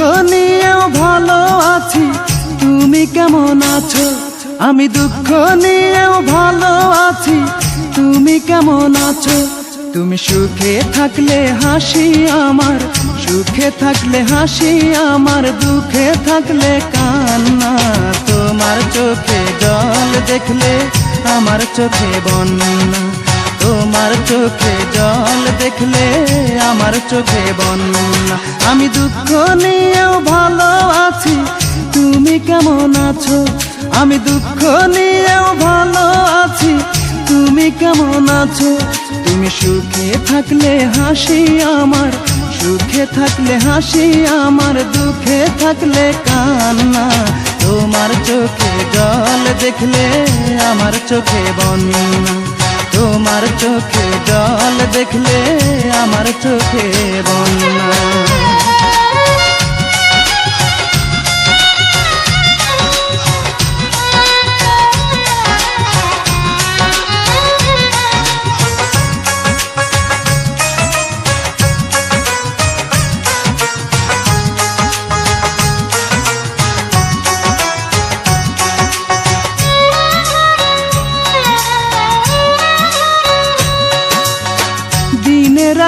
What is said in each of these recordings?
দুঃখ নিয়েও ভালো আছি। তুমি কেমন আছো? আমি দুঃখ নিয়েও ভালো আছি। তুমি কেমন আছো? তুমি সুখে থাকলে হাসি আমার, সুখে থাকলে হাসি আমার, দুঃখে থাকলে কান্না। তোমার চোখে জল দেখলে আমার চোখে বন্যা। তোমার চোখে জল দেখলে আমার চোখে বন্যা। আমি দুঃখ নিয়েও ভালো আছি, তুমি কেমন আছো? আমি দুঃখ নিয়েও ভালো আছি, তুমি কেমন আছো? তুমি সুখে থাকলে হাসি আমার, সুখে থাকলে হাসি আমার, দুঃখে থাকলে কান্না। তোমার চোখে জল দেখলে আমার চোখে বন্যা। তোমার চোখে জল দেখলে আমার চোখে বন্যা।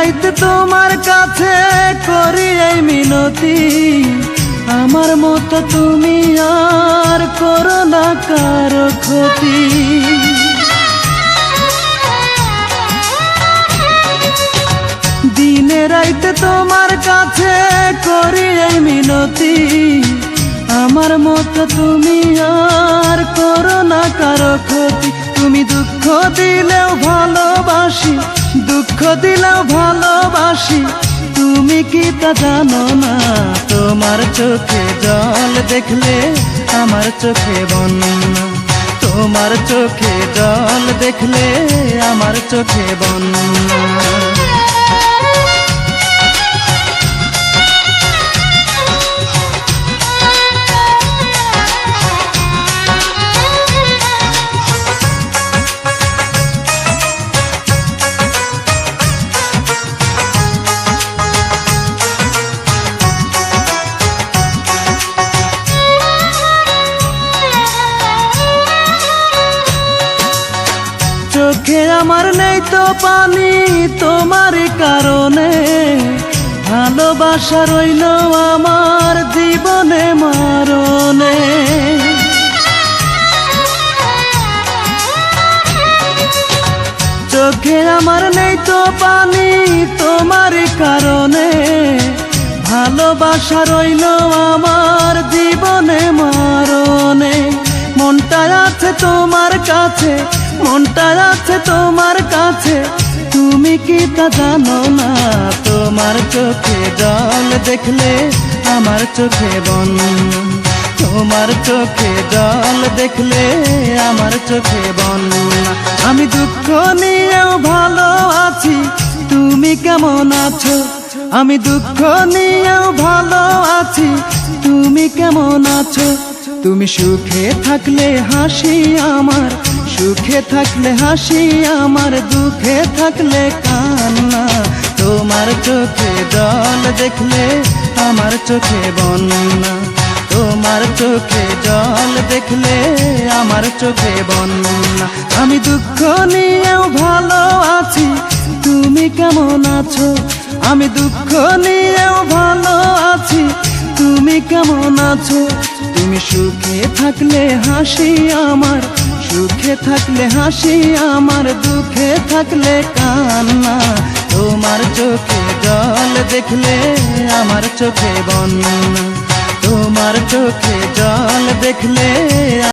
রাইতে তোমার কাছে করি এই মিনতি। আমার মতো তুমি আর করো না কারও ক্ষতি। দিনে রাইতে তোমার কাছে করি এই মিনতি। আমার মতো তুমি আর করো না কারও ক্ষতি। তুমি দুঃখ দিলেও ভালোবাসি দুঃখ দিলেও ভালোবাসি। তুমি কি তা জানো না? তোমার চোখে জল দেখলে আমার চোখে বন্যা। তোমার চোখে জল দেখলে আমার চোখে বন্যা। চোখে আমার নেই তো পানি, তোমার কারণে ভালোবাসা রইল আমার জীবনে মারণে। চোখে আমার নেই তো পানি, তোমার কারণে ভালোবাসা রইল আমার জীবনে মারণে। মনটা আছে তোমার কাছে মনটা আছে তোমার কাছে। তুমি কি তা জানো না? তোমার চোখে জল দেখলে আমার চোখে বন। তোমার চোখে জল দেখলে আমার চোখে বন। আমি দুঃখ নিয়েও ভালো আছি, তুমি কেমন আছো? আমি দুঃখ নিয়েও ভালো আছি, তুমি কেমন আছো? তুমি সুখে থাকলে হাসি আমার সুখে থাকলে হাসি, আমার দুঃখে থাকলে কান্না। তোমার চোখে জল দেখলে আমার চোখে বন্যা। তোমার চোখে জল দেখলে আমার চোখে বন্যা। আমি দুঃখ নিয়েও ভালো আছি, তুমি কেমন আছো? আমি দুঃখ নিয়েও ভালো আছি, তুমি কেমন আছো? তুমি সুখে থাকলে হাসি আমার সুখে থাকলে হাসি, আমার দুঃখে থাকলে কান্না। তোমার চোখে জল দেখলে আমার চোখে বন্যা। তোমার চোখে জল দেখলে